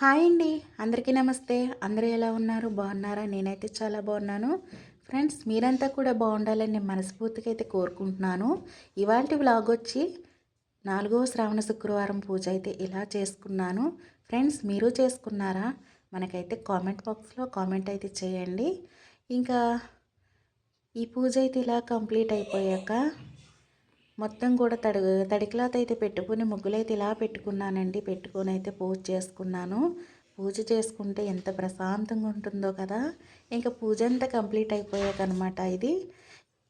Hi అండి. అందరికీ నమస్తే. అందరూ ఎలా ఉన్నారు? బాగున్నారా? నేనైతే చాలా బాగున్నాను. ఫ్రెండ్స్ మీరంతా కూడా బాగుండాలని నేను మనస్ఫూర్తిగా అయితే కోరుకుంటున్నాను. ఇవాళ వ్లాగ్ వచ్చి నాలుగవ శ్రావణ శుక్రవారం పూజ అయితే ఇలా చేసుకున్నాను. ఫ్రెండ్స్ మీరు చేసుకున్నారా? మనకైతే కామెంట్ బాక్స్లో కామెంట్ అయితే చేయండి. ఇంకా ఈ పూజ అయితే ఇలా కంప్లీట్ అయిపోయాక మొత్తం కూడా తడి క్లాత్ అయితే పెట్టుకుని ముగ్గులైతే ఇలా పెట్టుకున్నానండి. పెట్టుకొని అయితే పూజ చేసుకున్నాను. పూజ చేసుకుంటే ఎంత ప్రశాంతంగా ఉంటుందో కదా. ఇంకా పూజ అంతా కంప్లీట్ అయిపోయాక అనమాట ఇది.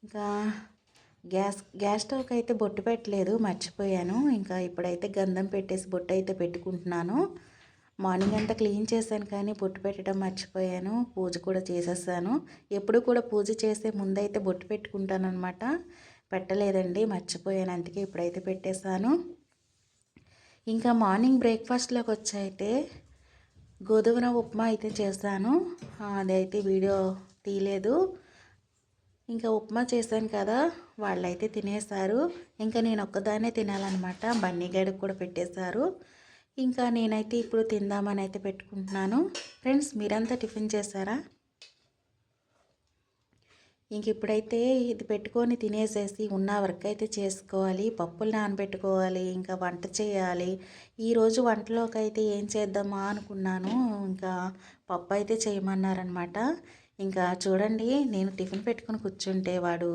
ఇంకా గ్యాస్ గ్యాస్ స్టవ్కి అయితే బొట్టు పెట్టలేదు మర్చిపోయాను. ఇంకా ఇప్పుడైతే గంధం పెట్టేసి బొట్టు అయితే పెట్టుకుంటున్నాను. మార్నింగ్ అంతా క్లీన్ చేశాను కానీ బొట్టు పెట్టడం మర్చిపోయాను. పూజ కూడా చేసేసాను. ఎప్పుడు కూడా పూజ చేసే ముందైతే బొట్టు పెట్టుకుంటాను అనమాట పెట్టలేదండి మర్చిపోయాను అందుకే ఇప్పుడైతే పెట్టేశాను. ఇంకా మార్నింగ్ బ్రేక్ఫాస్ట్లోకి వచ్చైతే గోధుమ ఉప్మా అయితే చేశాను. అదైతే వీడియో తీయలేదు. ఇంకా ఉప్మా చేశాను కదా వాళ్ళైతే తినేశారు. ఇంకా నేను ఒక్కదానే తినాలన్నమాట బన్నీ గడికి కూడా పెట్టేశారు. ఇంకా నేనైతే ఇప్పుడు తిందామని అయితే పెట్టుకుంటున్నాను. ఫ్రెండ్స్ మీరంతా టిఫిన్ చేశారా? ఇంక ఇప్పుడైతే ఇది పెట్టుకొని తినేసేసి ఉన్న వర్క్ అయితే చేసుకోవాలి. పప్పులు నానబెట్టుకోవాలి. ఇంకా వంట చేయాలి. ఈరోజు వంటలోకి అయితే ఏం చేద్దామా అనుకున్నాను. ఇంకా పప్పు అయితే చేయమన్నారనమాట ఇంకా చూడండి నేను టిఫిన్ పెట్టుకుని కూర్చుంటే వాడు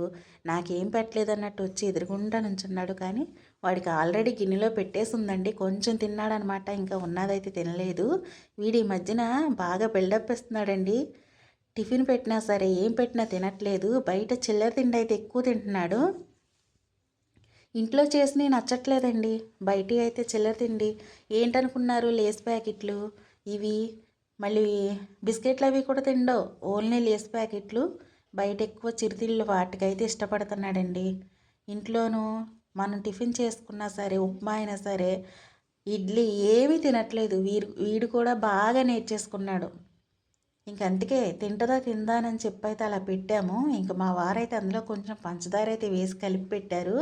నాకేం పెట్టలేదన్నట్టు వచ్చి ఎదురుగుండా నుంచున్నాడు. కానీ వాడికి ఆల్రెడీ గిన్నెలో పెట్టేసి ఉందండి కొంచెం తిన్నాడనమాట ఇంకా ఉన్నదైతే తినలేదు. వీడి మధ్యన బాగా బిల్డప్ ఇస్తున్నాడండి. టిఫిన్ పెట్టినా సరే ఏం పెట్టినా తినట్లేదు. బయట చిల్లర తిండి అయితే ఎక్కువ తింటున్నాడు. ఇంట్లో చేసి నచ్చట్లేదండి. బయట అయితే చిల్లర తిండి. ఏంటనుకున్నారు లేస్ ప్యాకెట్లు? ఇవి మళ్ళీ బిస్కెట్లు అవి కూడా తిండవు ఓన్లీ లేస్ ప్యాకెట్లు? బయట ఎక్కువ చిరుతిళ్ళు వాటికైతే ఇష్టపడుతున్నాడండి. ఇంట్లోనూ మనం టిఫిన్ చేసుకున్నా సరే ఉప్మా అయినా సరే ఇడ్లీ ఏమీ తినట్లేదు. వీరు వీడు కూడా బాగా నేర్చేసుకున్నాడు. ఇంక అందుకే తింటదా తిందానని చెప్పైతే అలా పెట్టాము. ఇంక మా వారైతే అందులో కొంచెం పంచదార అయితే వేసి కలిపి పెట్టారు.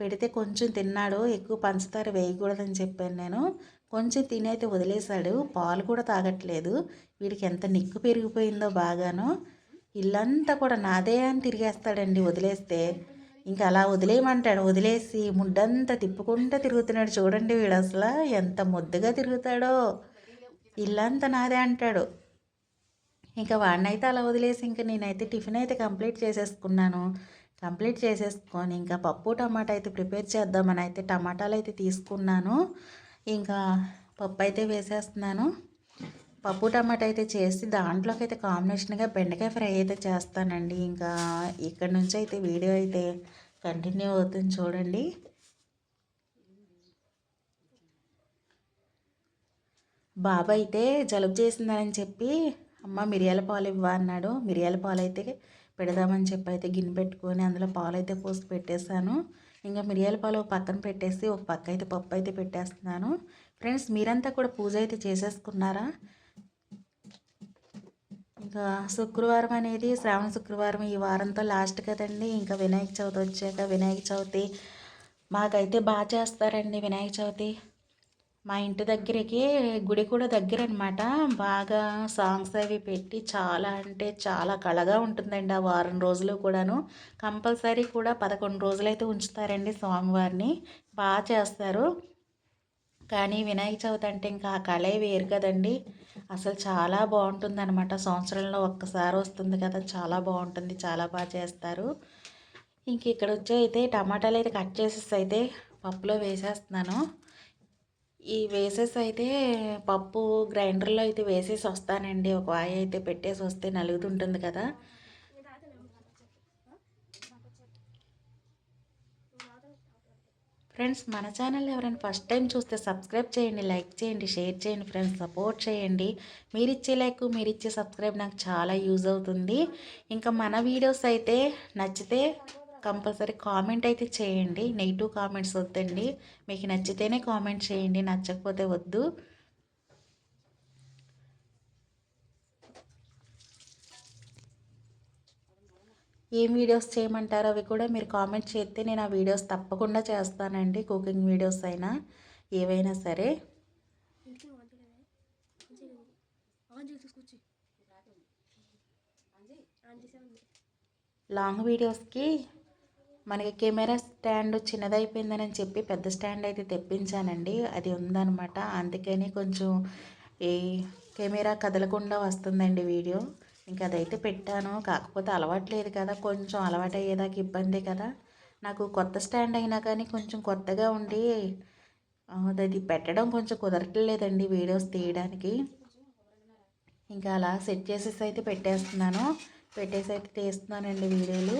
పెడితే కొంచెం తిన్నాడు. ఎక్కువ పంచదార వేయకూడదని చెప్పాను నేను. కొంచెం తినైతే వదిలేశాడు. పాలు కూడా తాగట్లేదు. వీడికి ఎంత నిక్కు పెరిగిపోయిందో బాగాను. ఇల్లంతా కూడా నాదే అని తిరిగేస్తాడండి వదిలేస్తే. ఇంకా అలా వదిలేయమంటాడు. వదిలేసి ముడ్డంతా తిప్పుకుంటూ తిరుగుతున్నాడు చూడండి వీడు అసలు. ఎంత ముద్దుగా తిరుగుతాడో. ఇల్లంతా నాదే అంటాడు. ఇంకా వాడినైతే అలా వదిలేసి ఇంకా నేనైతే టిఫిన్ అయితే కంప్లీట్ చేసేసుకున్నాను. కంప్లీట్ చేసేసుకొని ఇంకా పప్పు టమాటా అయితే ప్రిపేర్ చేద్దామని అయితే టమాటాలు అయితే తీసుకున్నాను. ఇంకా పప్పు అయితే వేసేస్తున్నాను. పప్పు టమాటా అయితే చేసి దాంట్లోకి అయితే కాంబినేషన్గా బెండకాయ ఫ్రై అయితే చేస్తానండి. ఇంకా ఇక్కడ నుంచి అయితే వీడియో అయితే కంటిన్యూ అవుతుంది చూడండి. బాబా అయితే జలుబు చేసిందని చెప్పి అమ్మ మిరియాల పాలు ఇవ్వ అన్నాడు. మిరియాల పాలు అయితే పెడదామని చెప్పి అయితే గిన్నె పెట్టుకొని అందులో పాలు అయితే పోసి పెట్టేశాను. ఇంకా మిరియాల పాలు ఒక పక్కన పెట్టేసి ఒక పక్క అయితే పప్పు అయితే పెట్టేస్తున్నాను. ఫ్రెండ్స్ మీరంతా కూడా పూజ అయితే చేసేసుకున్నారా? ఇంకా శుక్రవారం అనేది శ్రావణ శుక్రవారం ఈ వారంతో లాస్ట్ కదండి. ఇంకా వినాయక చవితి వచ్చాక వినాయక చవితి మాకైతే బాగా చేస్తారండి వినాయక చవితి. మా ఇంటి దగ్గరికి గుడి కూడా దగ్గర అనమాట బాగా సాంగ్స్ అవి పెట్టి చాలా అంటే చాలా కళగా ఉంటుందండి ఆ వారం రోజులు కూడాను. కంపల్సరీ కూడా పదకొండు రోజులు అయితే ఉంచుతారండి స్వామివారిని. బాగా చేస్తారు. కానీ వినాయక చవితి అంటే ఇంకా ఆ కళే వేరు కదండి. అసలు చాలా బాగుంటుంది అనమాట సంవత్సరంలో ఒక్కసారి వస్తుంది కదా చాలా బాగుంటుంది చాలా బాగా చేస్తారు. ఇంక ఇక్కడ వచ్చి అయితే టమాటాలు అయితే కట్ చేసేసి అయితే పప్పులో వేసేస్తున్నాను. ఈ వేసేసి అయితే పప్పు గ్రైండర్లో అయితే వేసేసి వస్తానండి. ఒక వాయి అయితే పెట్టేసి వస్తే నలుగుతుంటుంది కదా. ఫ్రెండ్స్ మన ఛానల్ ఎవరైనా ఫస్ట్ టైం చూస్తే సబ్స్క్రైబ్ చేయండి లైక్ చేయండి షేర్ చేయండి ఫ్రెండ్స్ సపోర్ట్ చేయండి. మీరు ఇచ్చే లైక్ మీరు ఇచ్చే సబ్స్క్రైబ్ నాకు చాలా యూజ్ అవుతుంది. ఇంకా మన వీడియోస్ అయితే నచ్చితే కంపల్సరీ కామెంట్ అయితే చేయండి. నెగిటివ్ కామెంట్స్ వద్దండి. మీకు నచ్చితేనే కామెంట్ చేయండి. నచ్చకపోతే వద్దు. ఏం వీడియోస్ చేయమంటారో అవి కూడా మీరు కామెంట్ చేస్తే నేను ఆ వీడియోస్ తప్పకుండా చేస్తానండి. కుకింగ్ వీడియోస్ అయినా ఏవైనా సరే. లాంగ్ వీడియోస్కి మనకి కెమెరా స్టాండ్ చిన్నదైపోయిందని చెప్పి పెద్ద స్టాండ్ అయితే తెప్పించానండి. అది ఉందన్నమాట. అందుకని కొంచెం ఈ కెమెరా కదలకుండా వస్తుందండి వీడియో. ఇంకా అదైతే పెట్టాను. కాకపోతే అలవాట్లేదు కదా కొంచెం అలవాటు అయ్యేదాకా ఇబ్బంది కదా. నాకు కొత్త స్టాండ్ అయినా కానీ కొంచెం కొత్తగా ఉండి అది పెట్టడం కొంచెం కుదరట్లేదండి వీడియోస్ తీయడానికి. ఇంకా అలా సెట్ చేసేసి అయితే పెట్టేస్తున్నాను. పెట్టేసి అయితే తీస్తున్నానండి వీడియోలు.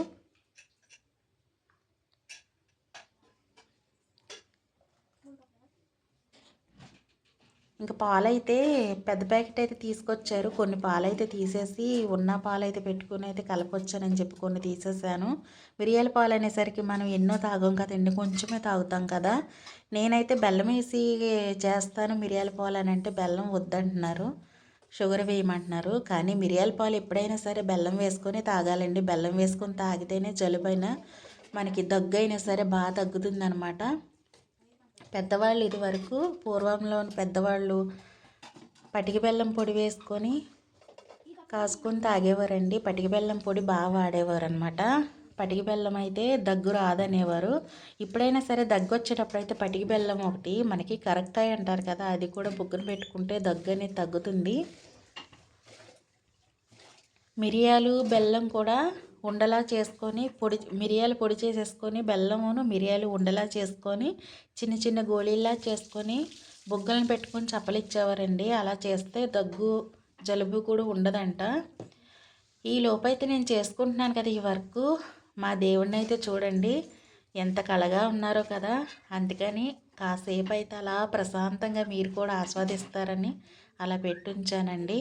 ఇంకా పాలైతే పెద్ద ప్యాకెట్ అయితే తీసుకొచ్చారు. కొన్ని పాలైతే తీసేసి ఉన్న పాలైతే పెట్టుకుని అయితే కలపొచ్చానని చెప్పి కొన్ని తీసేసాను. మిరియాల పాలు అనేసరికి మనం ఎన్నో తాగం కదండి కొంచెమే తాగుతాం కదా. నేనైతే బెల్లం వేసి చేస్తాను మిరియాల పాలు అని అంటే బెల్లం వద్దంటున్నారు. షుగర్ వేయమంటున్నారు. కానీ మిరియాల పాలు ఎప్పుడైనా సరే బెల్లం వేసుకొని తాగాలండి. బెల్లం వేసుకొని తాగితేనే జలుబైన మనకి దగ్గు అయినా సరే బాగా తగ్గుతుందనమాట పెద్దవాళ్ళు ఇది వరకు పూర్వంలో పెద్దవాళ్ళు పటికి బెల్లం పొడి వేసుకొని కాసుకొని తాగేవారండి. పటికి బెల్లం పొడి బాగా వాడేవారు అనమాట పటికి బెల్లం అయితే దగ్గు రాదనేవారు. ఇప్పుడైనా సరే దగ్గు వచ్చేటప్పుడు అయితే పటికి బెల్లం ఒకటి మనకి కరక్కాయ అంటారు కదా అది కూడా బుగ్గన పెట్టుకుంటే దగ్గు అనేది తగ్గుతుంది. మిరియాలు బెల్లం కూడా ఉండలా చేసుకొని పొడి మిరియాలు పొడి చేసేసుకొని బెల్లమును మిరియాలు ఉండలా చేసుకొని చిన్న చిన్న గోళీల్లా చేసుకొని బుగ్గలను పెట్టుకొని చప్పలిచ్చేవారండి. అలా చేస్తే దగ్గు జలుబు కూడా ఉండదంట. ఈ లోపైతే నేను చేసుకుంటున్నాను కదా ఈ వర్క్. మా దేవుడిని అయితే చూడండి ఎంత కళగా ఉన్నారో కదా. అందుకని కాసేపు అయితే అలా ప్రశాంతంగా మీరు కూడా ఆస్వాదిస్తారని అలా పెట్టుంచానండి.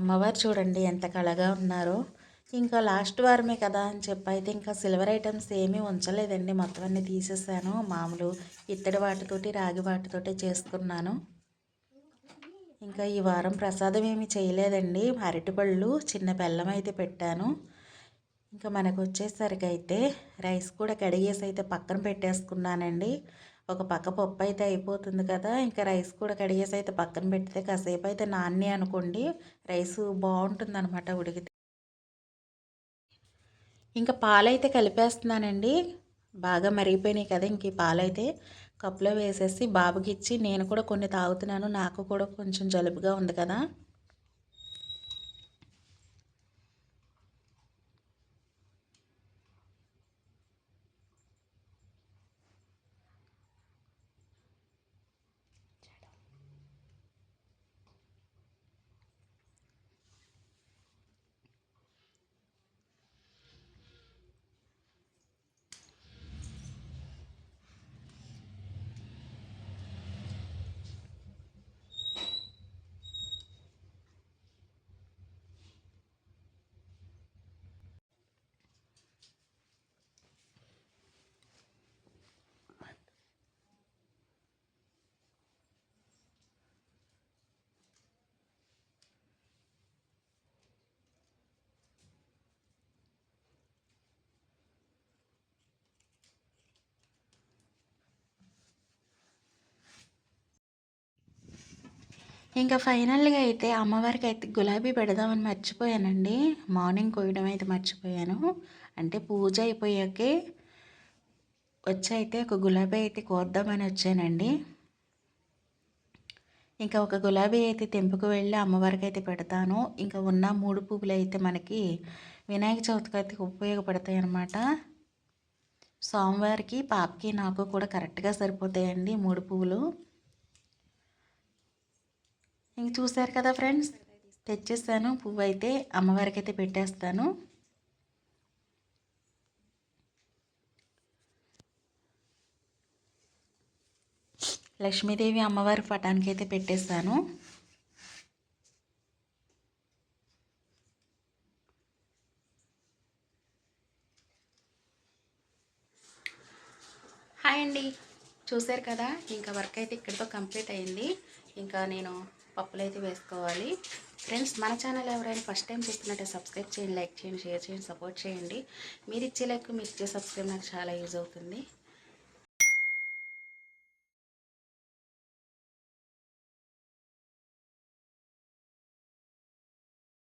అమ్మవారు చూడండి ఎంత కళగా ఉన్నారో. ఇంకా లాస్ట్ వారమే కదా అని చెప్పి అయితే ఇంకా సిల్వర్ ఐటమ్స్ ఏమీ ఉంచలేదండి. మొత్తం అన్నీ తీసేసాను. మామూలు ఇత్తడి వాటితోటి రాగి వాటితోటి చేసుకున్నాను. ఇంకా ఈ వారం ప్రసాదం ఏమి చేయలేదండి. అరటిపళ్ళు చిన్న బెల్లం అయితే పెట్టాను. ఇంకా మనకు వచ్చేసరికి అయితే రైస్ కూడా కడిగేసి అయితే పక్కన పెట్టేసుకున్నానండి. ఒక పక్క పప్పు అయితే అయిపోతుంది కదా ఇంకా రైస్ కూడా కడిగేసి అయితే పక్కన పెడితే కాసేపు అయితే నాన్ని అనుకోండి రైస్ బాగుంటుంది అనమాట ఉడికితే. ఇంకా పాలైతే కలిపేస్తున్నానండి బాగా మరిగిపోయినాయి కదా ఇంక ఈ పాలైతే. కప్పులో వేసేసి బాబుకి ఇచ్చి నేను కూడా కొన్ని తాగుతున్నాను నాకు కూడా కొంచెం జలుబుగా ఉంది కదా. ఇంకా ఫైనల్గా అయితే అమ్మవారికి అయితే గులాబీ పెడదామని మర్చిపోయానండి. మార్నింగ్ కోయడం అయితే మర్చిపోయాను. అంటే పూజ అయిపోయాకే వచ్చి అయితే ఒక గులాబీ అయితే కోద్దామని వచ్చానండి. ఇంకా ఒక గులాబీ అయితే తెంపుకు వెళ్ళి అమ్మవారికి అయితే పెడతాను. ఇంకా ఉన్న మూడు పువ్వులు అయితే మనకి వినాయక చవితికి అయితే ఉపయోగపడతాయి అన్నమాట సోమవారికి పాపకి నాకు కూడా కరెక్ట్గా సరిపోతాయండి మూడు పువ్వులు. ఇంక చూసారు కదా ఫ్రెండ్స్? తెచ్చేస్తాను పువ్వు అయితే అమ్మవారికి అయితే పెట్టేస్తాను. లక్ష్మీదేవి అమ్మవారి పటానికి అయితే పెట్టేస్తాను. హాయ్ అండి. చూసారు కదా? ఇంకా వర్క్ అయితే ఇక్కడితో కంప్లీట్ అయింది. ఇంకా నేను పప్పులు అయితే వేసుకోవాలి. ఫ్రెండ్స్ మన ఛానల్ ఎవరైనా ఫస్ట్ టైం చూస్తున్నట్టే సబ్స్క్రైబ్ చేయండి లైక్ చేయండి షేర్ చేయండి సపోర్ట్ చేయండి. మీరు ఇచ్చే లైక్ మీరు ఇచ్చే సబ్స్క్రైబ్ నాకు చాలా యూజ్ అవుతుంది.